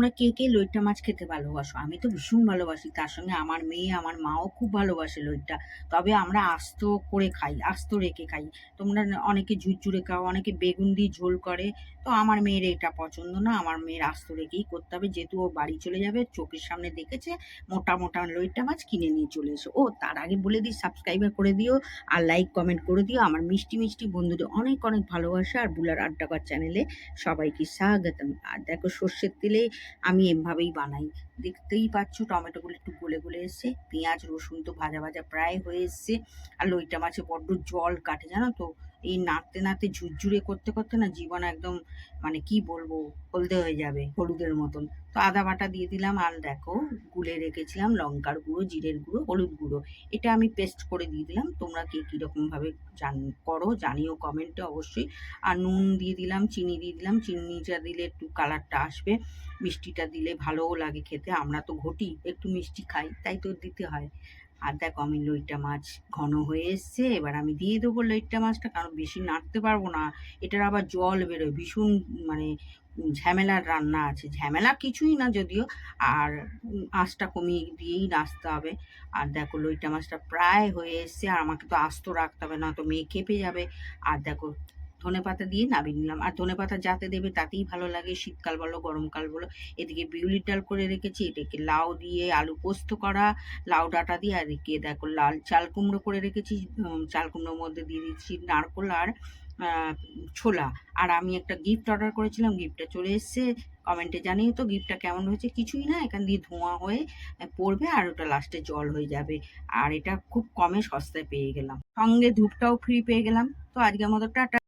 তোমরা কে কে লইট্টা মাছ খেতে ভালোবাসো। আমি তো ভীষণ ভালোবাসি। তার সঙ্গে আমার মেয়ে, আমার মাও খুব ভালোবাসে লইট্টা। তবে আমরা আস্ত করে খাই, আস্ত রেখে খাই। তোমরা অনেকে ঝুরঝুরে খাও, অনেকে বেগুন দিয়ে ঝোল করে। তো আমার মেয়ের এটা পছন্দ না। আমার মেয়ের আস্ত রেখেই করতে হবে। যেহেতু ও বাড়ি চলে যাবে, চোখের সামনে দেখেছে, মোটা মোটা লইট্টা মাছ কিনে নিয়ে চলে এসো। ও, তার আগে বলে দিই সাবস্ক্রাইবার করে দিও আর লাইক কমেন্ট করে দিও। আমার মিষ্টি মিষ্টি বন্ধুদের অনেক অনেক ভালোবাসা। আর বুলার আড্ডাকার চ্যানেলে সবাইকে স্বাগতম। আর দেখো সর্ষের তেলে আমি এমভাবেই বানাই। দেখতেই পাচ্ছ, টমেটোগুলো একটু গলে গলে এসছে। পেঁয়াজ, রসুন তো ভাজা ভাজা প্রায় হয়ে এসছে। আর লইটা মাছে বড্ড জল কাটে, জানো তো? এই নাড়তে নাড়তে ঝুরঝুরে করতে করতে না জীবন একদম মানে কি বলব, হলদে হয়ে যাবে হলুদের মতন। তো আদা বাটা দিয়ে দিলাম আর দেখো গুলে রেখেছিলাম লঙ্কার গুঁড়ো, জিরের গুঁড়ো, হলুদ গুঁড়ো। এটা আমি পেস্ট করে দিয়ে দিলাম। তোমরা কে কীরকমভাবে জান, করো জানিও কমেন্টে অবশ্যই। আর নুন দিয়ে দিলাম, চিনি দিয়ে দিলাম। চিনিটা দিলে একটু কালারটা আসবে। মিষ্টিটা দিলে ভালোও লাগে খেতে। আমরা তো ঘটি, একটু মিষ্টি খাই, তাই তো দিতে হয়। আর দেখো, আমি লইট্টা মাছ ঘন হয়ে এসছে, এবার আমি দিয়ে দেবো লইট্টা মাছটা, কারণ বেশি নাড়তে পারব না। এটার আবার জল বেরোয়, ভীষণ মানে ঝামেলার রান্না আছে। ঝামেলা কিছুই না যদিও, আর আঁচটা কমিয়ে দিয়েই নাচতে হবে। আর দেখো লইটা মাছটা প্রায় হয়ে এসছে, আর আমাকে তো আস্ত রাখতে হবে না তো মেয়ে খেপে যাবে। আর দেখো ধনে পাতা দিয়ে নামিয়ে নিলাম। আর ধনে পাতা যাতে দেবে তাতেই ভালো লাগে, শীতকাল বলো, গরমকাল বলো। এদিকে বিউলির ডাল করে রেখেছি এটাকে লাউ দিয়ে আলু পোস্ত করা, লাউ ডাঁটা দিয়ে, আর এদিকে দেখো লাল চাল কুমড়ো করে রেখেছি চাল কুমড়োর মধ্যে দিয়ে দিচ্ছি নারকোল আর ছোলা। আর আমি একটা গিফট অর্ডার করেছিলাম গিফটটা চলে এসেছে কমেন্টে জানিও তো গিফটটা কেমন হয়েছে। কিছুই না, এখান দিয়ে ধোঁয়া হয়ে পড়বে আর ওটা লাস্টে জল হয়ে যাবে। আর এটা খুব কমে সস্তায় পেয়ে গেলাম। সঙ্গে ধূপটাও ফ্রি পেয়ে গেলাম। তো আজকের মতো টাটা।